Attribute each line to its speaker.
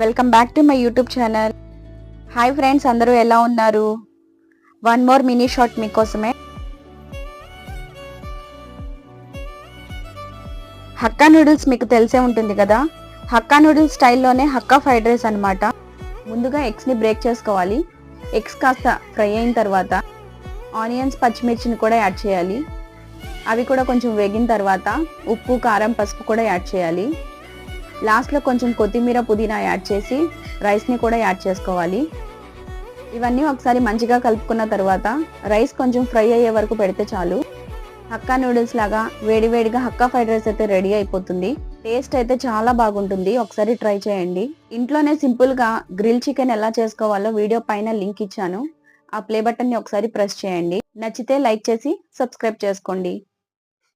Speaker 1: Welcome back to my YouTube channel. Hi friends అందరూ ఎలా ఉన్నారు? వన్ మోర్ మినీ షాట్ మీకోసమే. హక్కా నూడిల్స్ మీకు తెలిసే ఉంటుంది కదా? హక్కా నూడిల్స్ స్టైల్లోనే హక్కా ఫ్రైడ్ రైస్ అనమాట ముందుగా ఎగ్స్ని బ్రేక్ చేసుకోవాలి. ఎగ్స్ కాస్త ఫ్రై అయిన తర్వాత ఆనియన్స్ పచ్చిమిర్చిని కూడా యాడ్ చేయాలి. అవి కూడా కొంచెం వేగిన తర్వాత ఉప్పు కారం పసుపు కూడా యాడ్ చేయాలి. లాస్ట్లో కొంచెం కొత్తిమీర పుదీనా యాడ్ చేసి రైస్ని కూడా యాడ్ చేసుకోవాలి. ఇవన్నీ ఒకసారి మంచిగా కలుపుకున్న తర్వాత రైస్ కొంచెం ఫ్రై అయ్యే వరకు పెడితే చాలు. హక్కా నూడిల్స్ లాగా వేడివేడిగా హక్కా ఫ్రైడ్ రైస్ అయితే రెడీ అయిపోతుంది. టేస్ట్ అయితే చాలా బాగుంటుంది. ఒకసారి ట్రై చేయండి. ఇంట్లోనే సింపుల్గా గ్రిల్ చికెన్ ఎలా చేసుకోవాలో వీడియో పైన లింక్ ఇచ్చాను. ఆ ప్లే బటన్ని ఒకసారి ప్రెస్ చేయండి. నచ్చితే లైక్ చేసి సబ్స్క్రైబ్ చేసుకోండి.